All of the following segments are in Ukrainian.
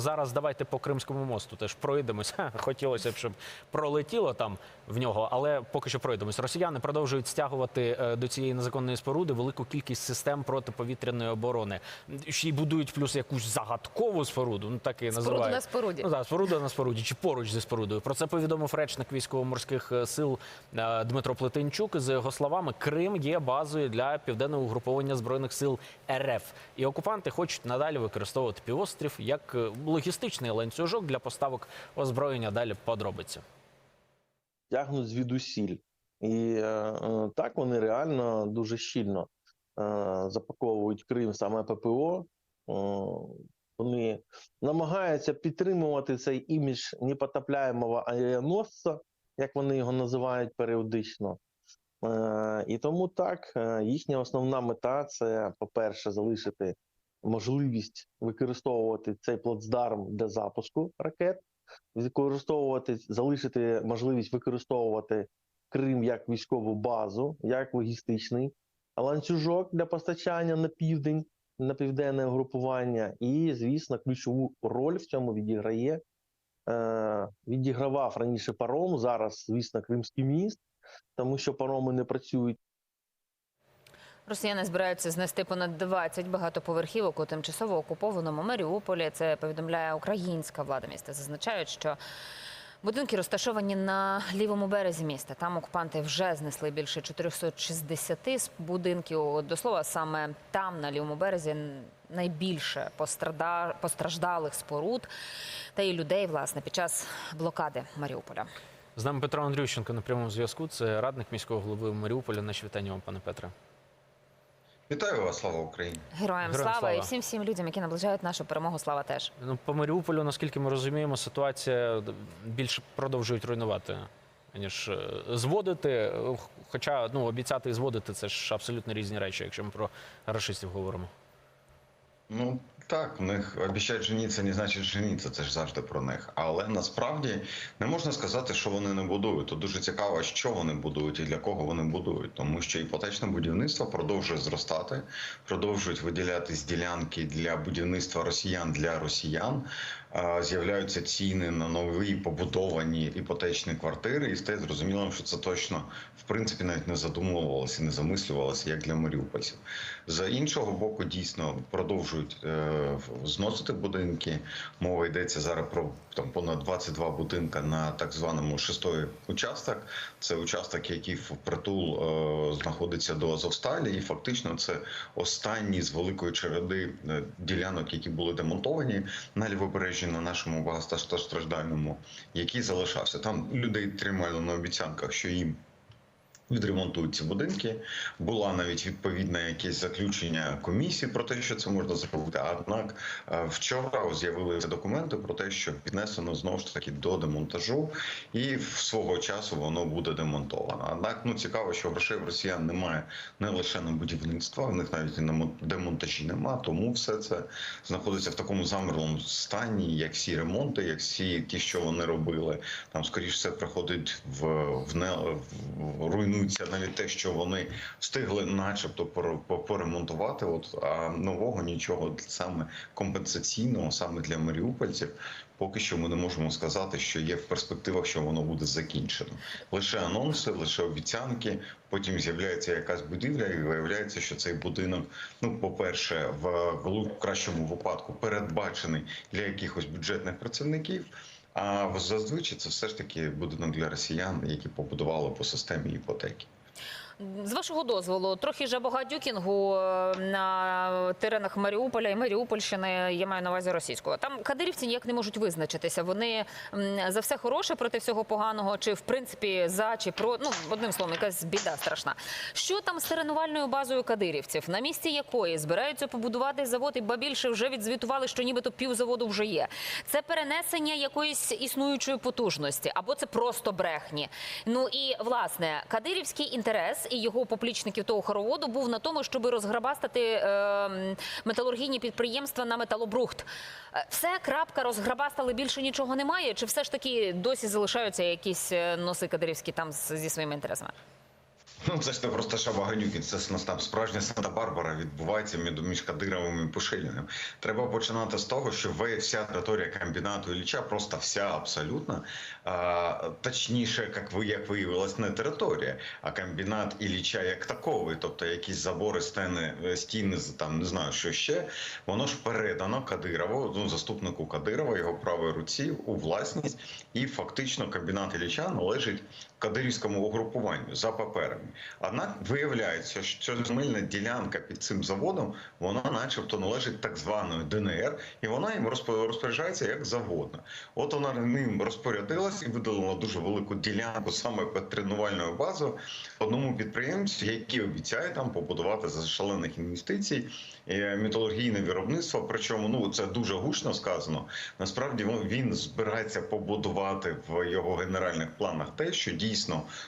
Зараз давайте по Кримському мосту теж пройдемося. Хотілося б, щоб пролетіло там в нього, але поки що пройдемось. Росіяни продовжують стягувати е, до цієї незаконної споруди велику кількість систем протиповітряної оборони. Ще й будують плюс якусь загадкову споруду. Ну так і Споруду називають. на споруді. Ну, так, споруда на споруді чи поруч зі спорудою. Про це повідомив речник військово-морських е, сил е, Дмитро Плетенчук. За його словами, Крим є базою для південного угруповання збройних сил РФ. І окупанти хочуть надалі використовувати півострів як логістичний ланцюжок для поставок озброєння. Далі подробиці. тягнуть звідусіль. І е, е, так вони реально дуже щільно е, запаковують Крим саме ППО. Е, вони намагаються підтримувати цей імідж непотопляємого авіаносця, як вони його називають періодично. Е, і тому так, е, їхня основна мета це, по-перше, залишити можливість використовувати цей плацдарм для запуску ракет використовувати, залишити можливість використовувати Крим як військову базу, як логістичний ланцюжок для постачання на південь, на південне угрупування. І, звісно, ключову роль в цьому відіграє. Е, відігравав раніше паром, зараз, звісно, Кримський міст, тому що пароми не працюють. Росіяни збираються знести понад 20 багатоповерхівок у тимчасово окупованому Маріуполі. Це повідомляє українська влада міста. Зазначають, що будинки розташовані на лівому березі міста. Там окупанти вже знесли більше 460 з будинків. До слова, саме там, на лівому березі, найбільше постраждалих споруд та і людей, власне, під час блокади Маріуполя. З нами Петро Андрющенко на прямому зв'язку. Це радник міського голови Маріуполя. Наші вітання вам, пане Петре. Вітаю вас, слава Україні! Героям, Героям слава, і всім всім людям, які наближають нашу перемогу. Слава теж. Ну, по Маріуполю, наскільки ми розуміємо, ситуація більше продовжують руйнувати, ніж е, зводити. Хоча ну, обіцяти і зводити це ж абсолютно різні речі, якщо ми про рашистів говоримо. Ну так, в них обіцяють жениться, не значить жениться, це ж завжди про них. Але насправді не можна сказати, що вони не будують. Тут дуже цікаво, що вони будують і для кого вони будують, тому що іпотечне будівництво продовжує зростати, продовжують виділятись ділянки для будівництва росіян для росіян. З'являються ціни на нові побудовані іпотечні квартири, і стає зрозумілим, що це точно в принципі навіть не задумувалося, не замислювалося як для маріупольців. З іншого боку, дійсно продовжують е, зносити будинки. Мова йдеться зараз про там понад 22 будинка на так званому шестої участок. Це участок, який впритул е, знаходиться до Азовсталі, і фактично це останній з великої череди е, ділянок, які були демонтовані на лівобережжі на нашому багатостраждальному, який залишався. Там людей тримали на обіцянках, що їм відремонтують ці будинки. Була навіть відповідне якесь заключення комісії про те, що це можна зробити. Однак е, вчора з'явилися документи про те, що піднесено знову ж таки до демонтажу, і в свого часу воно буде демонтовано. Однак ну цікаво, що грошей в росіян немає не лише на будівництво, в них навіть і на демонтажі немає. Тому все це знаходиться в такому замерлому стані, як всі ремонти, як всі ті, що вони робили. Там скоріш все приходить в, в, не, в руйнується навіть те, що вони встигли, начебто, поре- поремонтувати. От а нового нічого саме компенсаційного, саме для маріупольців. Поки що ми не можемо сказати, що є в перспективах, що воно буде закінчено. Лише анонси, лише обіцянки. Потім з'являється якась будівля, і виявляється, що цей будинок, ну, по-перше, в кращому випадку передбачений для якихось бюджетних працівників. А зазвичай це все ж таки будинок для росіян, які побудували по системі іпотеки. З вашого дозволу, трохи жабогадюкінгу е, на теренах Маріуполя і Маріупольщини, я маю на увазі російського. Там кадирівці ніяк не можуть визначитися. Вони за все хороше проти всього поганого, чи в принципі за чи про ну одним словом, якась біда страшна. Що там з тренувальною базою кадирівців, на місці якої збираються побудувати завод, і ба більше вже відзвітували, що нібито півзаводу вже є. Це перенесення якоїсь існуючої потужності, або це просто брехні. Ну і власне кадирівський інтерес і його поплічників того хороводу був на тому, щоб розграбастати е, металургійні підприємства на металобрухт. Е, Все крапка розграбастали більше нічого немає. Чи все ж таки досі залишаються якісь е, носи кадирівські там зі своїми інтересами? Ну, це ж не просто Шабаганюкін, це ж справжня Санта-Барбара відбувається між, Кадировим і Пушиліним. Треба починати з того, що вся територія комбінату Ілліча, просто вся абсолютно, а, точніше, як ви як виявилось, не територія, а комбінат Ілліча як таковий, тобто якісь забори, стіни, стіни, там не знаю, що ще, воно ж передано Кадирову, ну, заступнику Кадирова, його правій руці у власність, і фактично комбінат Ілліча належить кадирівському угрупуванню за паперами. Однак виявляється, що земельна ділянка під цим заводом вона, начебто, належить так званої ДНР, і вона їм розпо- розпоряджається як заводна. От вона ним розпорядилась і видалила дуже велику ділянку саме під тренувальною базою одному підприємцю, який обіцяє там побудувати за шалених інвестицій е, металургійне виробництво. Причому ну це дуже гучно сказано. Насправді він збирається побудувати в його генеральних планах те, що дійсно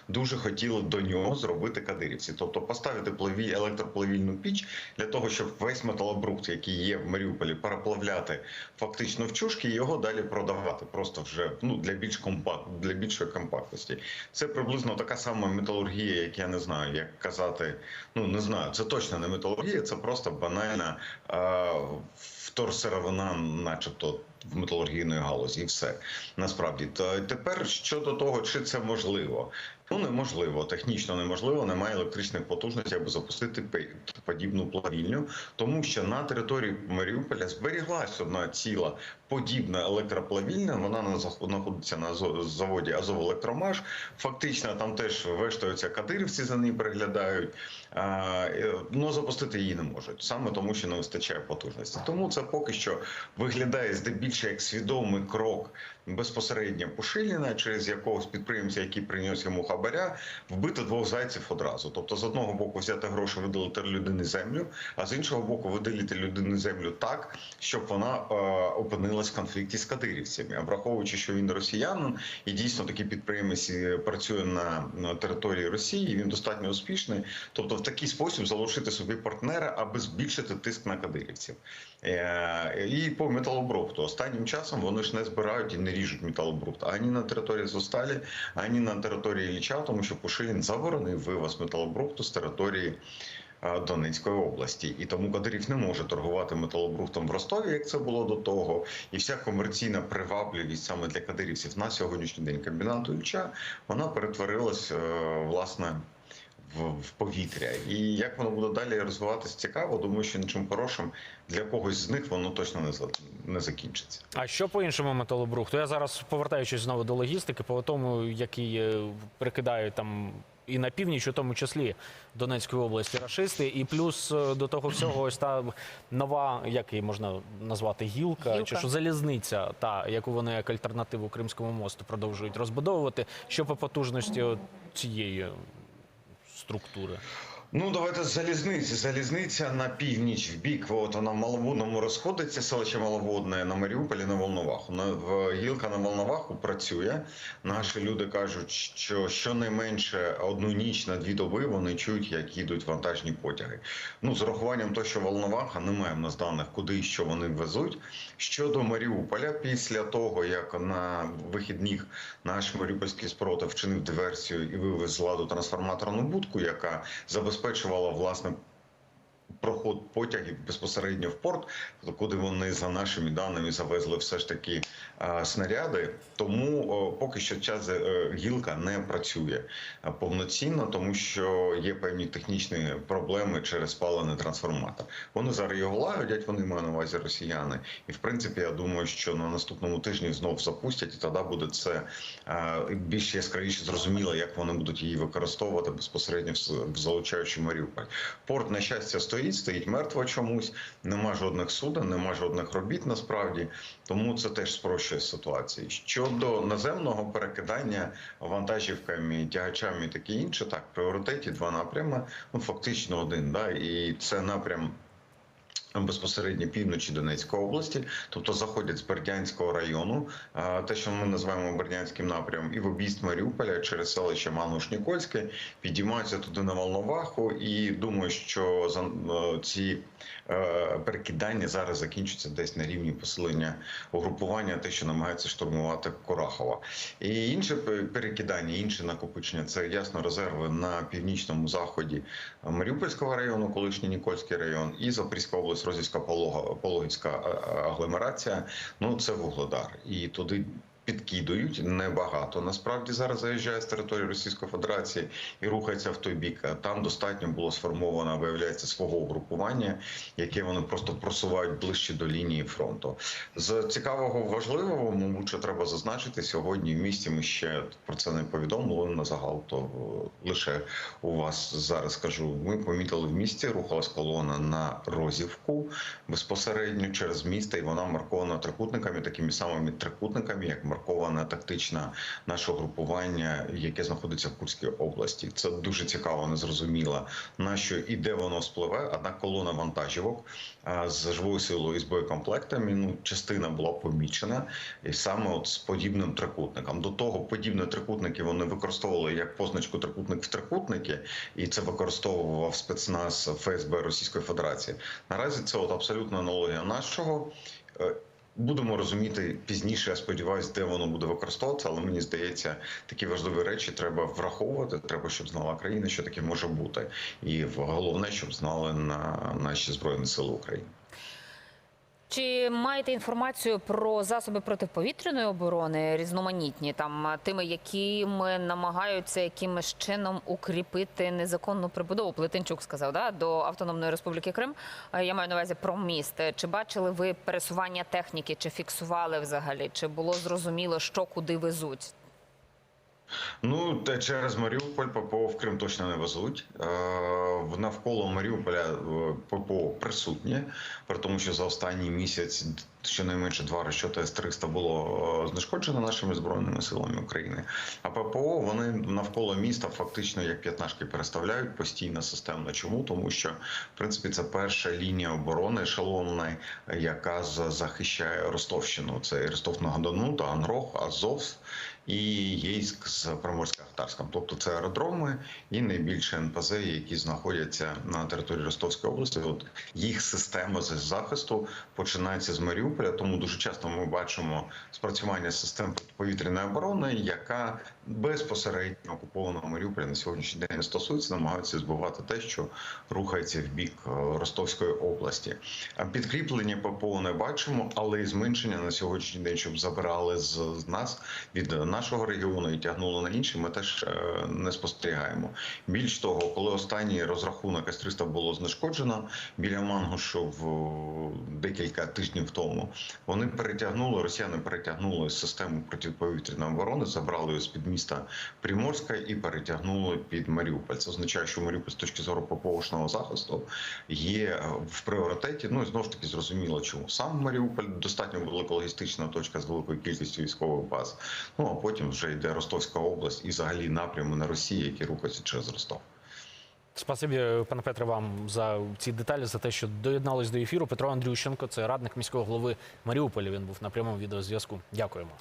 дуже хотіли до нього зробити кадирівці, тобто поставити плаві електроплавільну піч для того, щоб весь металобрухт, який є в Маріуполі, переплавляти фактично в чушки і його далі продавати. Просто вже ну для більш компакт для більшої компактності. Це приблизно така сама металургія, як я не знаю, як казати. Ну не знаю, це точно не металургія, це просто банальна е, вторсировина, начебто. В металургійної галузі, і все. Насправді то тепер щодо того, чи це можливо, ну неможливо, технічно неможливо, немає електричних потужностей, аби запустити подібну плавільню, тому що на території Маріуполя зберіглась одна ціла подібна електроплавільня. Вона знаходиться на заводі Азовелектромаш. Фактично там теж вештаються кадирівці за неї переглядають. А, е, ну запустити її не можуть саме тому, що не вистачає потужності. Тому це поки що виглядає здебільше як свідомий крок безпосередньо Пушиліна через якогось підприємця, який приніс йому хабаря, вбити двох зайців одразу. Тобто, з одного боку, взяти гроші, видалити людини землю, а з іншого боку, видалити людини землю так, щоб вона е, опинилась в конфлікті з кадирівцями. Враховуючи, що він росіянин, і дійсно такий підприємець е, працює на, на території Росії, він достатньо успішний. Тобто, в такий спосіб залишити собі партнера, аби збільшити тиск на кадирівців. Е, і по металобрухту. Останнім часом вони ж не збирають і не ріжуть металобрухт ані на території Зосталі, ані на території Ілліча, тому що Пушилін заборонив вивоз металобрухту з території. Донецької області, і тому Кадирів не може торгувати металобрухтом в Ростові, як це було до того. І вся комерційна привабливість саме для кадирівців на сьогоднішній день комбінату Ільча вона перетворилась е, власне в, в повітря. І як воно буде далі розвиватися, цікаво. Думаю, що нічим хорошим для когось з них воно точно не за- не закінчиться. А що по іншому металобрухту? Я зараз повертаючись знову до логістики, по тому, який е, прикидають там. І на північ, у тому числі Донецької області, рашисти, і плюс е, до того всього, ось та нова, як її можна назвати, гілка, Гілка. чи що залізниця, та яку вони як альтернативу Кримському мосту продовжують розбудовувати. Що по потужності цієї estrutura. Ну, давайте з залізниці. Залізниця на північ в бік. От вона в Маловодному розходиться, селище Маловодне на Маріуполі на Волноваху. На в гілка на Волноваху працює. Наші люди кажуть, що щонайменше одну ніч на дві доби вони чують, як їдуть вантажні потяги. Ну, з урахуванням того, що Волноваха немає в нас даних, куди і що вони везуть. Щодо Маріуполя, після того як на вихідних наш маріупольський спротив вчинив диверсію і вивез з ладу трансформаторну будку, яка забезпечувала власне. Проход потягів безпосередньо в порт, куди вони за нашими даними завезли все ж таки снаряди. Тому поки що ця е, гілка не працює е, повноцінно, тому що є певні технічні проблеми через спалений трансформатор. Вони зараз його лагодять, вони мають на увазі росіяни. І в принципі, я думаю, що на наступному тижні знов запустять, і тоді буде це більш яскравіше зрозуміло, як вони будуть її використовувати безпосередньо в залучаючи Маріуполь. Порт, на щастя, стоїть, стоїть мертво чомусь. Нема жодних суден, нема жодних робіт насправді. Тому це теж спрощує ситуацію. Щодо наземного перекидання вантажівками, тягачами і таке інше, так пріоритеті два напрями. Ну фактично один. Да, і це напрям Безпосередньо півночі Донецької області, тобто заходять з Бердянського району, те, що ми називаємо Бердянським напрямом, і в об'їзд Маріуполя через селище Мануш-Нікольське підіймаються туди на Волноваху. І думаю, що е, ці е, перекидання зараз закінчаться десь на рівні посилення угрупування, те, що намагається штурмувати Корахова. І інше перекидання, інше накопичення це ясно резерви на північному заході Маріупольського району, колишній Нікольський район, і Запорізька область, Розівська Пологівська агломерація. Ну це Вугледар. І туди. Підкидують небагато. Насправді зараз заїжджає з території Російської Федерації і рухається в той бік. Там достатньо було сформовано, виявляється, свого угрупування, яке вони просто просувають ближче до лінії фронту. З цікавого важливого, мабуть, що треба зазначити сьогодні. В місті ми ще про це не повідомили на загал. То е, лише у вас зараз скажу. Ми помітили в місті, рухалась колона на Розівку безпосередньо через місто, і вона маркована трикутниками, такими самими трикутниками, як марковане тактичне наше групування, яке знаходиться в Курській області. Це дуже цікаво, незрозуміло на що і де воно спливе. Однак колона вантажівок з живою силою і з боєкомплектами. Ну, частина була помічена, і саме от з подібним трикутником. До того подібні трикутники вони використовували як позначку трикутник в трикутники, і це використовував спецназ ФСБ Російської Федерації. Наразі це от абсолютна аналогія нашого. Будемо розуміти пізніше, я сподіваюся, де воно буде використовуватися, але мені здається, такі важливі речі треба враховувати. Треба, щоб знала країна, що таке може бути, і головне, щоб знали на наші збройні сили України. Чи маєте інформацію про засоби протиповітряної оборони різноманітні, там тими, якими намагаються якимось чином укріпити незаконну прибудову? Плетенчук сказав да до Автономної Республіки Крим. Я маю на увазі про міст. Чи бачили ви пересування техніки, чи фіксували взагалі? Чи було зрозуміло, що куди везуть? Ну, через Маріуполь ППО в Крим точно не везуть. Е, в- Навколо Маріуполя е, ППО присутнє, при тому, що за останній місяць щонайменше два розчоти С-300 було е, знешкоджено нашими збройними силами України. А ППО вони навколо міста фактично як п'ятнашки переставляють постійно системно. Чому? Тому що в принципі це перша лінія оборони ешелонна, яка захищає Ростовщину. Це Ростов на Дону, Таганрог, Азов і Єйськ з Приморсько-Ахтарськом. Тобто це аеродроми і найбільше НПЗ, які знаходяться на території Ростовської області. От їх система захисту починається з Маріуполя. Тому дуже часто ми бачимо спрацювання систем повітряної оборони, яка безпосередньо окупованого Маріуполя на сьогоднішній день не стосується, намагаються збивати те, що рухається в бік е, Ростовської області. А підкріплення ППО не бачимо, але і зменшення на сьогоднішній день, щоб забирали з нас від нашого регіону і тягнули на інший, ми теж е, не спостерігаємо. Більш того, коли останній розрахунок С-300 було знешкоджено біля Мангушу в декілька тижнів тому, вони перетягнули, росіяни перетягнули систему протиповітряної оборони, забрали її з під міста Приморська і перетягнули під Маріуполь. Це означає, що Маріуполь з точки зору ППОшного захисту є е, в пріоритеті. Ну і знову ж таки зрозуміло, чому сам Маріуполь достатньо велика логістична точка з великою кількістю військових баз. Ну потім вже йде Ростовська область і взагалі напрями на Росію, які рухаються через Ростов. Спасибі, пане Петре, вам за ці деталі, за те, що доєднались до ефіру. Петро Андрющенко, це радник міського голови Маріуполя. Він був на прямому відеозв'язку. Дякуємо.